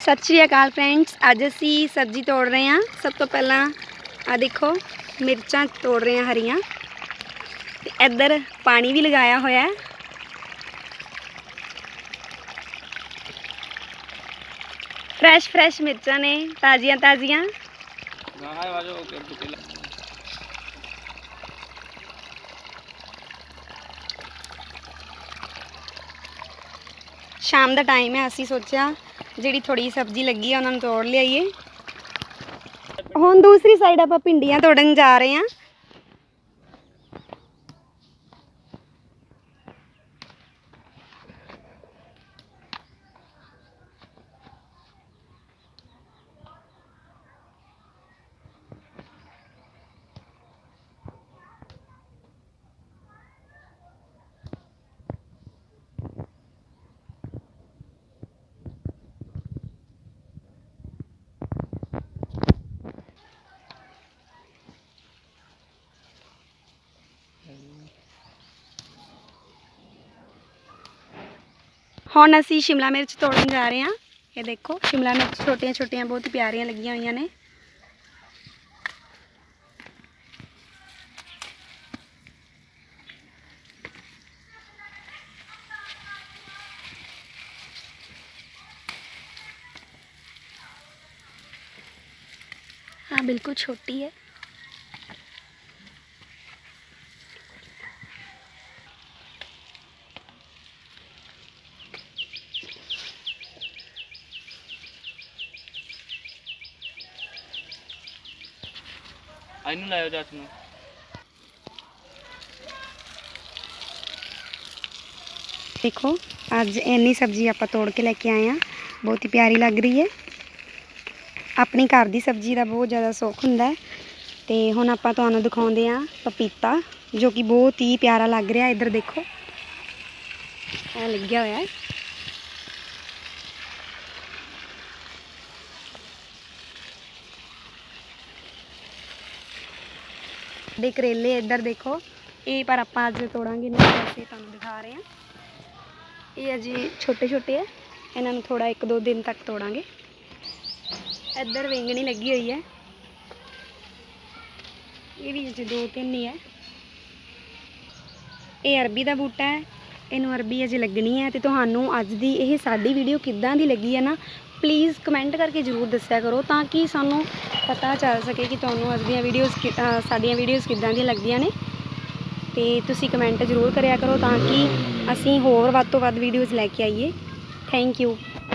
ਸਤਿ ਸ਼੍ਰੀ ਅਕਾਲ ਫਰੈਂਡਸ ਅੱਜ ਅਸੀਂ ਸਬਜ਼ੀ ਤੋੜ ਰਹੇ ਹਾਂ ਸਭ ਤੋਂ ਪਹਿਲਾਂ ਆ ਦੇਖੋ ਮਿਰਚਾਂ ਤੋੜ ਰਹੇ ਹਾਂ ਹਰੀਆਂ ਤੇ ਇੱਧਰ ਪਾਣੀ ਵੀ ਲਗਾਇਆ ਹੋਇਆ ਹੈ ਫਰੈਸ਼ ਫਰੈਸ਼ ਮਿਰਚਾਂ ਨੇ ਤਾਜ਼ੀਆਂ ਤਾਜ਼ੀਆਂ ਗਾਹਾਂ ਵਾਜੋ ਓਕੇ ਬੁੱਤੇ ਸ਼ਾਮ ਦਾ ਟਾਈਮ ਹੈ ਅਸੀਂ ਸੋਚਿਆ ਜਿਹੜੀ ਥੋੜੀ ਸਬਜ਼ੀ ਲੱਗੀ ਆ, ਉਹਨਾਂ ਨੂੰ ਤੋੜ ਲਿਆਈਏ। ਹੁਣ ਦੂਸਰੀ ਸਾਈਡ ਆਪਾਂ ਭਿੰਡੀਆਂ ਤੋੜਨ ਜਾ ਰਹੇ ਹਾਂ। ਹੁਣ ਅਸੀਂ ਸ਼ਿਮਲਾ ਮਿਰਚ ਤੋੜਨ ਜਾ ਰਹੇ ਹਾਂ ਇਹ ਦੇਖੋ ਸ਼ਿਮਲਾ ਮਿਰਚ ਛੋਟੀਆਂ ਛੋਟੀਆਂ ਬਹੁਤ ਹੀ ਪਿਆਰੀਆਂ ਲੱਗੀਆਂ ਹੋਈਆਂ ਨੇ हाँ बिल्कुल छोटी है ਇਹਨੂੰ ਲਾਇਓ ਜੱਟ ਨੂੰ। ਦੇਖੋ, ਅੱਜ ਇੰਨੀ ਸਬਜ਼ੀ ਆਪਾਂ ਤੋੜ ਕੇ ਲੈ ਕੇ ਆਏ ਆ ਬਹੁਤ ਹੀ ਪਿਆਰੀ ਲੱਗ ਰਹੀ ਹੈ। ਆਪਣੀ ਘਰ ਦੀ ਸਬਜ਼ੀ ਦਾ ਬਹੁਤ ਜ਼ਿਆਦਾ ਸੁੱਖ ਹੁੰਦਾ ਹੈ। ਤੇ ਹੁਣ ਆਪਾਂ ਤੁਹਾਨੂੰ ਦਿਖਾਉਂਦੇ ਆ ਪਪੀਤਾ, ਜੋ ਕਿ ਬਹੁਤ ਹੀ ਪਿਆਰਾ ਲੱਗ ਰਿਹਾ ਇੱਧਰ ਦੇਖੋ, ਇਹ ਲੱਗਿਆ ਹੋਇਆ ਹੈ। ਦੇ ਕਰੇਲੇ ਇੱਧਰ ਦੇਖੋ। ਇਹ ਪਰ ਆਪਾਂ ਅੱਜ ਤੋੜਾਂਗੇ ਨਹੀਂ, ਵੈਸੇ ਤੁਹਾਨੂੰ ਦਿਖਾ ਰਹੇ ਹਾਂ। ਇਹ ਅਜੇ ਛੋਟੇ ਛੋਟੇ ਆ। ਇਹਨਾਂ ਨੂੰ ਥੋੜਾ ਇੱਕ ਦੋ ਦਿਨ ਤੱਕ ਤੋੜਾਂਗੇ। ਇੱਧਰ ਵੇਂਗਣੀ ਲੱਗੀ ਹੋਈ ਹੈ। ਇਹ ਵੀ ਅਜੇ ਦੋ ਤਿੰਨ ਹੀ ਹੈ। ਇਹ ਅਰਬੀ ਦਾ ਬੂਟਾ ਹੈ। ਇਹਨੂੰ ਅਰਬੀ ਅਜੇ ਲੱਗਣੀ ਹੈ ਤੇ ਤੁਹਾਨੂੰ ਅੱਜ ਦੀ ਇਹ ਸਾਡੀ ਵੀਡੀਓ ਕਿੱਦਾਂ ਦੀ ਲੱਗੀ ਹੈ ਨਾ ਪਲੀਜ਼ ਕਮੈਂਟ ਕਰਕੇ ਜ਼ਰੂਰ ਦੱਸਿਆ ਕਰੋ ਤਾਂ ਕਿ ਸਾਨੂੰ ਪਤਾ ਚੱਲ ਸਕੇ ਕਿ ਤੁਹਾਨੂੰ ਅੱਜ ਦੀਆਂ ਵੀਡੀਓਜ਼ ਸਾਡੀਆਂ ਵੀਡੀਓਜ਼ ਕਿੱਦਾਂ ਦੀਆਂ ਲੱਗਦੀਆਂ ਨੇ। ਤੇ ਤੁਸੀਂ ਕਮੈਂਟ ਜ਼ਰੂਰ ਕਰਿਆ ਕਰੋ ਤਾਂ ਕਿ ਅਸੀਂ ਹੋਰ ਵੱਧ ਤੋਂ ਵੱਧ ਵੀਡੀਓਜ਼ ਲੈ ਕੇ ਆਈਏ। Thank you